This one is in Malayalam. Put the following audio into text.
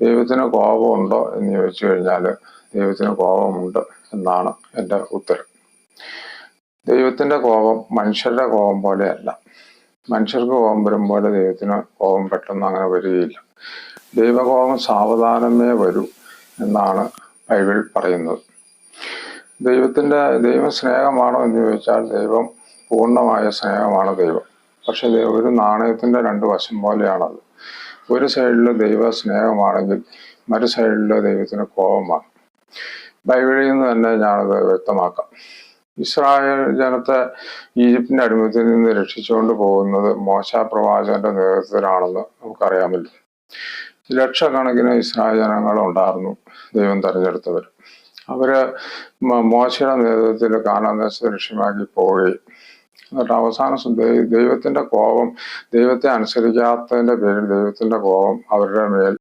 ദൈവത്തിന് കോപമുണ്ടോ എന്ന് ചോദിച്ചു കഴിഞ്ഞാൽ ദൈവത്തിന് കോപമുണ്ട് എന്നാണ് എന്റെ ഉത്തരം. ദൈവത്തിന്റെ കോപം മനുഷ്യരുടെ കോപം പോലെയല്ല. മനുഷ്യർക്ക് കോപം വരുമ്പോൾ ദൈവത്തിന് കോപം പെട്ടെന്ന് അങ്ങനെ വരികയില്ല. ദൈവകോപം സാവധാനമേ വരൂ എന്നാണ് ബൈബിൾ പറയുന്നത്. ദൈവത്തിന്റെ ദൈവം സ്നേഹമാണോ എന്ന് ചോദിച്ചാൽ ദൈവം പൂർണമായ സ്നേഹമാണ് ദൈവം. പക്ഷെ ഒരു നാണയത്തിന്റെ രണ്ട് വശം പോലെയാണത്. ഒരു സൈഡിൽ ദൈവ സ്നേഹമാണെങ്കിൽ മറു സൈഡിൽ ദൈവത്തിന് കോപമാണ്. ബൈബിളിൽ നിന്ന് തന്നെ ഞാനത് വ്യക്തമാക്കാം. ഇസ്രായേൽ ജനത്തെ ഈജിപ്തിന്റെ അടിമത്തിൽ നിന്ന് രക്ഷിച്ചുകൊണ്ട് പോകുന്നത് മോശ പ്രവാചകന്റെ നേതൃത്വത്തിലാണെന്ന് നമുക്കറിയാമല്ലോ. ലക്ഷക്കണക്കിന് ഇസ്രായേൽ ജനങ്ങൾ ഉണ്ടായിരുന്നു ദൈവം തെരഞ്ഞെടുത്തവർ. അവർ മോശയുടെ നേതൃത്വത്തിൽ കാനാദേശ ലക്ഷ്യമാക്കി പോവുകയും എന്നിട്ട് അവസാനം ദൈവത്തിന്റെ കോപം ദൈവത്തെ അനുസരിക്കാത്തതിന്റെ പേരിൽ ദൈവത്തിന്റെ കോപം അവരുടെ മേൽ